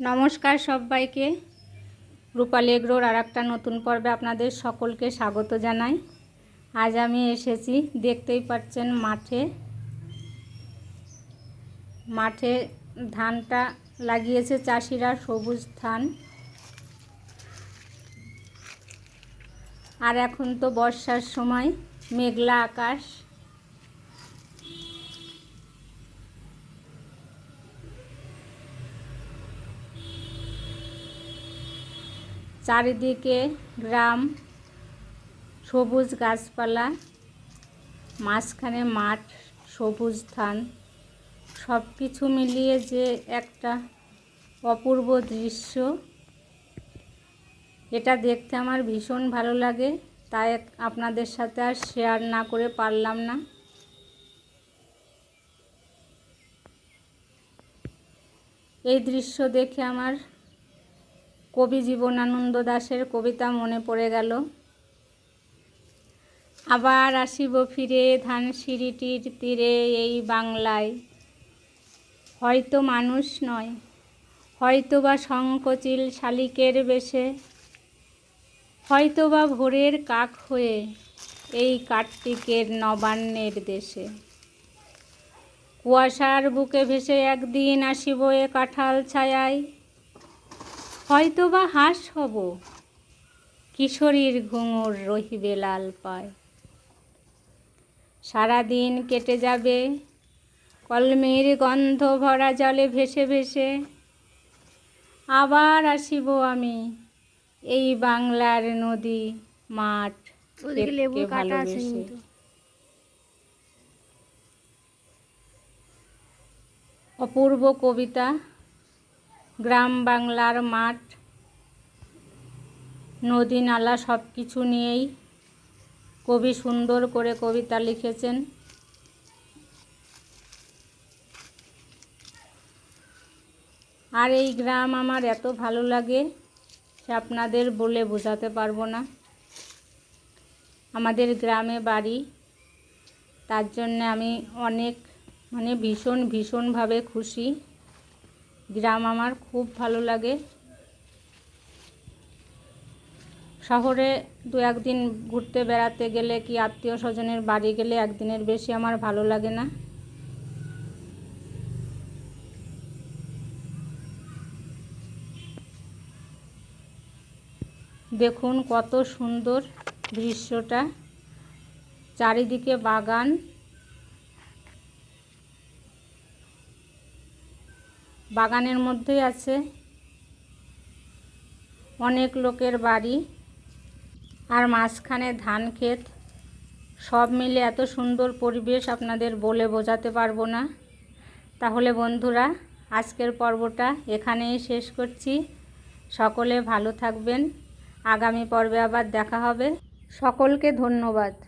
নমস্কার সবাইকে। রূপালী এগ্রোর আর একটা নতুন পর্বে আপনাদের সকলকে স্বাগত জানাই। আজ আমি এসেছি, দেখতেই পাচ্ছেন মাঠে। মাঠে ধানটা লাগিয়েছে চাষিরা, সবুজ ধান। আর এখন তো বর্ষার সময়, মেঘলা আকাশ। চারিদিকে গ্রাম, সবুজ গাছপালা, মাঝখানে মাঠ, সবুজ ধান সব কিছু মিলিয়ে যে একটা অপূর্ব দৃশ্য, এটা দেখতে আমার ভীষণ ভালো লাগে। তাই আপনাদের সাথে আর শেয়ার না করে পারলাম না। এই দৃশ্য দেখে আমার কবি জীবনানন্দ দাশের কবিতা মনে পড়ে গেল। আবার আসিব ফিরে ধানসিঁড়িটির তীরে এই বাংলায়। হয়তো মানুষ নয় হয়তো বা সংকোচিল শালিকের বেশে হয়তো বা ভোরের কাক হয়ে এই কার্তিকের নবান্নের দেশে। কুয়াশার বুকে ভেসে একদিন আসিব এ কাঁঠাল ছায়ায় হয়তো হাস হব। কিশোরীর ঘুঙুর রহিবে লাল পায়। সারাদিন কেটে যাবে কলমের গন্ধ ভরা জলে ভেসে ভেসে। আবার আসিব আমি এই বাংলার নদী মাঠ ভালোবেসে। অপূর্ব কবিতা গ্রাম বাংলার মাঠ, নদী নালা সব কিছু নিয়েই কবি সুন্দর করে কবিতা লিখেছেন। আর এই গ্রাম আমার এত ভালো লাগে সে আপনাদের বলে বোঝাতে পারব না। আমাদের গ্রামে বাড়ি, তার জন্য আমি অনেক মানে ভীষণ, ভীষণভাবে খুশি। গ্রাম আমার খুব ভালো লাগে। শহরে দু একদিন ঘুরতে বেড়াতে গেলে কি আত্মীয় স্বজনের বাড়ি গেলে একদিনের বেশি আমার ভালো লাগে না। দেখুন কত সুন্দর দৃশ্যটা। চারিদিকে বাগান। বাগানের মধ্যেই আছে। অনেক লোকের বাড়ি। আর মাঝখানে ধান ক্ষেত। সব মিলে এত সুন্দর পরিবেশ আপনাদের বলে বোঝাতে পারব না। তাহলে বন্ধুরা, আজকের পর্বটা এখানেই শেষ করছি। সকলে ভালো থাকবেন। আগামী পর্বে আবার দেখা হবে। সকলকে ধন্যবাদ।